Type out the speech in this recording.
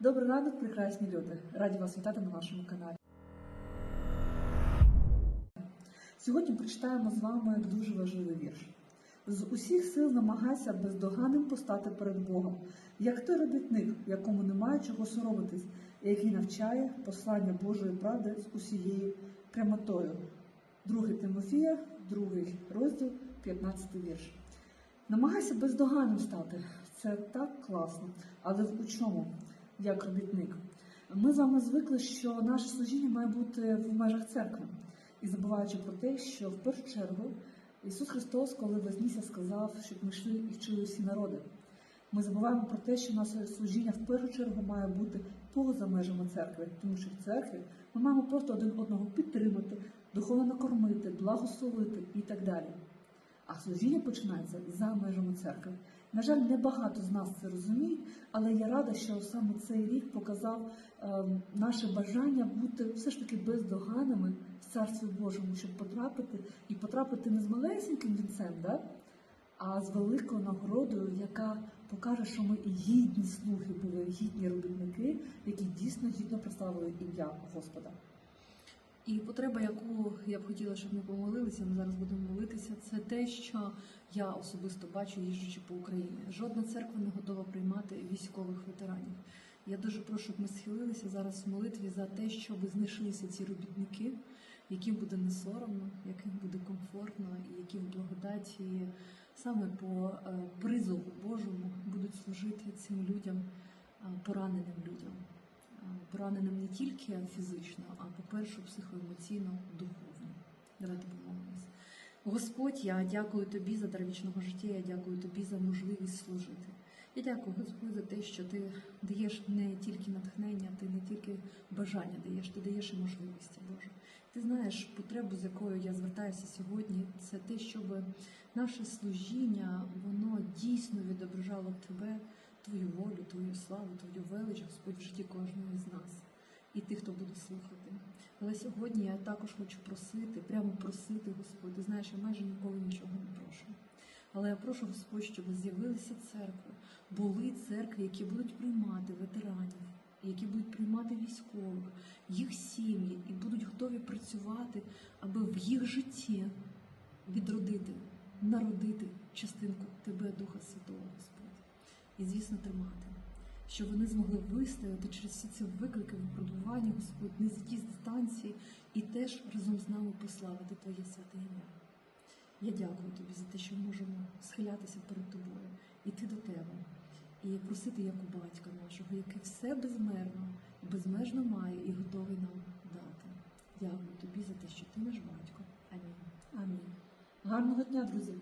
Добрий ранок, прекрасні люди! Раді вас вітати на нашому каналі. Сьогодні прочитаємо з вами дуже важливий вірш. З усіх сил намагайся бездоганним постати перед Богом, як той робітник, якому немає чого соромитись, і який навчає послання Божої правди з усією прямотою. 2 Тимофія, 2 розділ, 15 вірш. Намагайся бездоганним стати. Це так класно, але у чому? Як робітник. Ми з вами звикли, що наше служіння має бути в межах церкви. І забуваючи про те, що в першу чергу Ісус Христос, коли вознісся, сказав, щоб ми йшли і вчили всі народи. Ми забуваємо про те, що наше служіння в першу чергу має бути поза межами церкви, тому що в церкві ми маємо просто один одного підтримати, духовно накормити, благословити і так далі. А служіння починається за межами церкви. На жаль, небагато з нас це розуміють, але я рада, що саме цей рік показав е, наше бажання бути все ж таки бездоганними в Царстві Божому, щоб потрапити і потрапити не з малесеньким вінцем, да? а з великою нагородою, яка покаже, що ми гідні слуги були, гідні робітники, які дійсно гідно прославили ім'я Господа. І потреба, яку я б хотіла, щоб ми помолилися, ми зараз будемо молитися, це те, що я особисто бачу, їжджучи по Україні. Жодна церква не готова приймати військових ветеранів. Я дуже прошу, щоб ми схилилися зараз в молитві за те, щоб знайшлися ці робітники, яким буде не соромно, яким буде комфортно, і які в благодаті саме по е, призову Божому будуть служити цим людям, е, пораненим людям пораненим не тільки фізично, а по-перше, психоемоційно, духовно. Давайте помолимось. Господь, я дякую тобі за дар вічного життя, я дякую тобі за можливість служити. Я дякую, Господь, за те, що ти даєш не тільки натхнення, ти не тільки бажання даєш, ти даєш і можливості, Боже. Ти знаєш потребу, з якою я звертаюся сьогодні, це те, щоб наше служіння воно дійсно відображало тебе, твою волю, твою славу, твою велич, Господь, в житті кожного з нас. І тих, хто буде слухати. Але сьогодні я також хочу просити, прямо просити, Господь. Ти знаєш, я майже ніколи нічого не прошу. Але я прошу Господь, щоб з'явилися церкви, були церкви, які будуть приймати ветеранів, які будуть приймати військових, їх сім'ї і будуть готові працювати, аби в їх житті відродити, народити частинку Тебе, Духа Святого, Господь, і, звісно, тримати. Щоб вони змогли вистояти через всі ці виклики випробування, Господь, не за ті дистанції і теж разом з нами прославити Твоє святе ім'я. Я дякую тобі за те, що ми можемо схилятися перед тобою, іти до тебе і просити як у батька нашого, який все безмерно, безмежно має і готовий нам дати. Дякую тобі за те, що ти наш батько. Амінь. Амінь. Гарного дня, друзі!